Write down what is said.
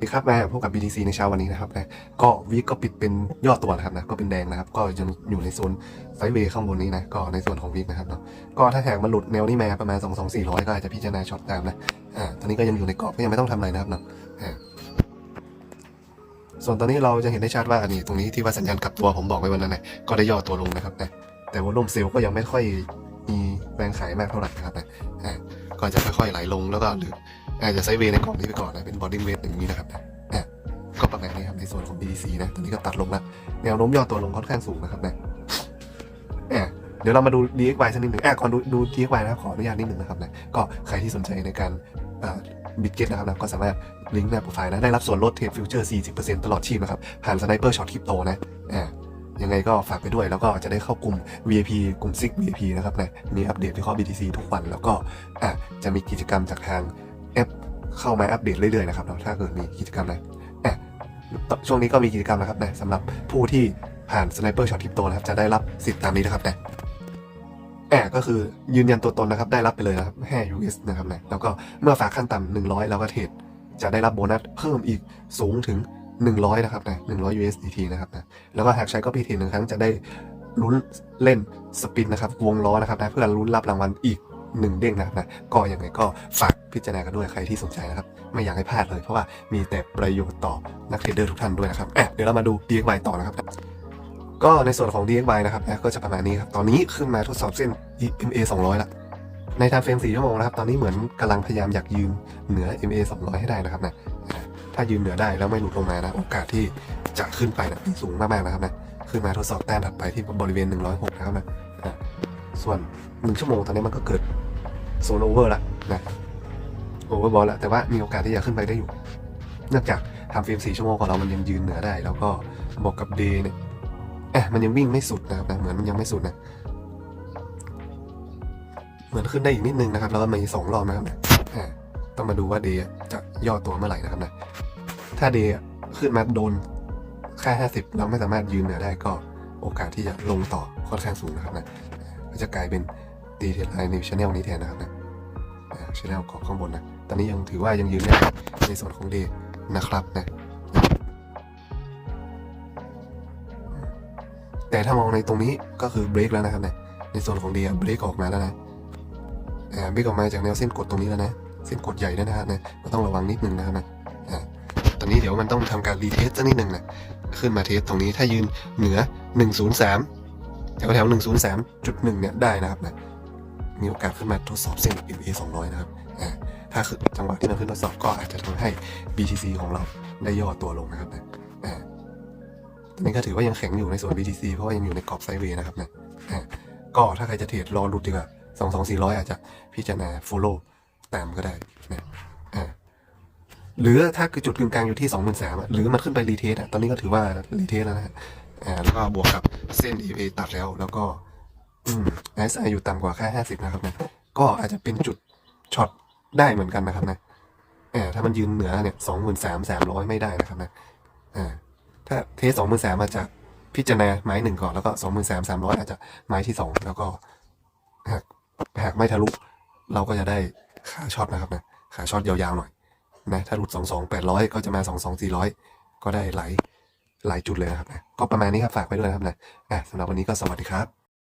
ดีครับมาพบกับ BTC ในเช้าวันนี้นะครับนะก็วีก็ปิดเป็นย่อตัวนะครับนะก็เป็นแดงนะครับ ก็ยังอยู่ในโซนไซด์เวย์ข้างบนนี้นะก็ในส่วนของวีนะครับเนาะก็ถ้าหากมันหลุดแนวนี้มาประมาณ 2 2 4 0 0 ก็อาจจะพิจารณาช็อตตามนะอ่าตอนนี้ก็ยังอยู่ในกรอบก็ยังไม่ต้องทำอะไรนะครับเนาะอ่าส่วนตอนนี้เราจะเห็นได้ชัดว่าอันนี้ตรงนี้ที่ว่าสัญญาณกลับตัวผมบอกไว้วันนั้นนะก็ได้ย่อตัวลงนะครับนะแต่วอลุ่มเซลล์ก็ยังไม่ค่อยมีแรงขายมากเท่าไหร่นะครับนะอ่าก็จะค่อยๆไหลลงแล้วก็หรือ อาจจะไซเวย์ในกรอบนี้ไปก่อนนะเป็นบอดดิ้งเวทอย่างนี้นะครับนะก็ประมาณนี้ครับในส่วนของ BTC นะตอนนี้ก็ตัดลงแล้วแนวโน้มย่อตัวลงค่อนข้างสูงนะครับนะแอบเดี๋ยวเรามาดู DXY สักนิดหนึ่งแอบก่อนดูดู DXY นะครับขออนุญาตนิดหนึ่งนะครับนะก็ใครที่สนใจในการบิตเก็ตนะครับนะก็สามารถลิงก์หน้าโปรไฟล์นะได้รับส่วนลดเทรดฟิวเจอร์ 40%ตลอดชีพนะครับผ่านสไนเปอร์ช็อตคริปโตนะอ่ายังไงก็ฝากไปด้วยแล้วก็จะได้เข้ากลุ่ม VIP กลุ่ม SIG VIP นะครับนะมีอัปเดตวิเคราะห์ BTC ทุกวัน แล้วก็อ่าจะมีกิจกรรมจากทาง แอปเข้ามาอัปเดตเรื่อยๆนะครับถ้าเกิดมีกิจกรรมอะไรช่วงนี้ก็มีกิจกรรมนะครับนะสำหรับผู้ที่ผ่าน Sniper Shot Crypto นะครับจะได้รับสิทธิ์ตามนี้นะครับนะแอบก็คือยืนยันตัวตนนะครับได้รับไปเลยนะครับ5 US นะครับนะแล้วก็เมื่อฝากขั้นต่ำ100 แล้วก็เทรดจะได้รับโบนัสเพิ่มอีกสูงถึง 100 นะครับนะ100 USDT นะครับนะแล้วก็หากใช้ก็พีเทรดหนึ่งครั้งจะได้ลุ้นเล่นสปินนะครับวงล้อนะครับนะเพื่อลุ้นรับรางวัลอีก หนึ่งเด้งนะครับนะก็ยังไงก็ฝากพิจารณากันด้วยใครที่สนใจนะครับ ไม่อยากให้พลาดเลย เพราะว่ามีแต่ประโยชน์ต่อนักเทรดเดอร์ทุกท่านด้วยนะครับเดี๋ยวเรามาดู DXY ต่อนะครับ ก็ในส่วนของ DXY นะครับนะก็จะประมาณนี้ครับตอนนี้ขึ้นมาทดสอบเส้น EMA 200ละในทางเฟรม4ชั่วโมงนะครับตอนนี้เหมือนกำลังพยายามอยากยืนเหนือ MA 200 ให้ได้นะครับนะถ้ายืนเหนือได้แล้วไม่หลุดลงมานะ โอกาสที่จะขึ้นไปนะมีสูงมากๆนะครับนะขึ้นมาทดสอบแต้มถัดไปที่บริเวณ 106 นะครับนะ ส่วน1ชั่วโมงตอนนี้มันก็เกิดโซนโอเวอร์ละนะโอเวอร์บอลล้วแต่ว่ามีโอกาสที่จะขึ้นไปได้อยู่เนื่องจากทำเฟรม4ชั่วโมงของเรามันยังยืนเหนือได้ แล้วก็บวกกับเดย์เนี่ยเอ๊ะมันยังวิ่งไม่สุดนะครับนะเหมือนมันยังไม่สุดนะ เหมือนขึ้นได้อีกนิดนึงนะครับ แล้วก็มีสองรอบนะครับเนะอ่าต้องมาดูว่าเดย์จะย่อตัวเมื่อไหร่นะครับนะถ้าเดย์ขึ้นมาโดนค่า 50 เราไม่สามารถยืนเหนือได้ก็โอกาสที่จะลงต่อค่อนข้างสูงนะครับนะ จะกลายเป็นตีเทไลน์ในชแนลนี้แทนนะครับนะชแนลของข้างบนนะ ตอนนี้ยังถือว่ายังยืนได้ในส่วนของเดย์นะครับนะ แต่ถ้ามองในตรงนี้ก็คือเบรกแล้วนะครับนะในส่วนของเดย์เบรกออกมาแล้วนะเบรกออกมาจากแนวเส้นกดตรงนี้แล้วนะ เส้นกดใหญ่ด้วนะครับนะก็ต้องระวังนิดนึงนะครับนะตอนนี้เดี๋ยวมันต้องทำการรีเทสสักนิดหนึ่งนะ ขึ้นมาเทสตรงนี้ถ้ายืนเหนือ 103 แถวแถว103.1เนี่ยได้นะครับนะมีโอกาสขึ้นมาทดสอบเส้น MA 200 นะครับอ่าถ้าคือจังหวะที่มันขึ้นทดสอบก็อาจจะทำให้ BTC ของเราได้ย่อตัวลงนะครับนะอ่าตอนนี้ก็ถือว่ายังแข็งอยู่ในส่วน BTC เพราะว่ายังอยู่ในกรอบไซด์เวย์นะครับนะอ่าก็ถ้าใครจะเทรดรอรุดดีกว่า2 2 400อยอาจจะพิจารณา follow ตามก็ได้นะอ่าหรือถ้าคือจุดกึ่งกลางอยู่ที่23,000อะหรือมันขึ้นไปรีเทสอะ ตอนนี้ก็ถือว่ารีเทสแล้วนะ แล้วก็บวกกับเส้น EA ตัดแล้ว แล้วก็อืม SI อยู่ต่ำกว่าแค่ห้าสิบนะครับนะก็อาจจะเป็นจุดช็อตได้เหมือนกันนะครับนะถ้ามันยืนเหนือเนี่ยสองหมื่นสามสามร้อยไม่ได้นะครับนะอ่าถ้าเทสสองหมื่นสามอาจจะพิจารณาไม้หนึ่งก่อนแล้วก็สองหมื่นสามสามร้อยอาจจะไม้ที่สองแล้วก็หากหากไม่ทะลุเราก็จะได้ขาช็อตนะครับนะขาช็อตยาวๆหน่อยนะถ้าหลุดสองสองแปดร้อยก็จะมาสองสองสี่ร้อยก็ได้ไหล หลายจุดเลยนะครับนะก็ประมาณนี้ครับฝากไว้ด้วยนะครับนะอะสำหรับวันนี้ก็สวัสดีครับ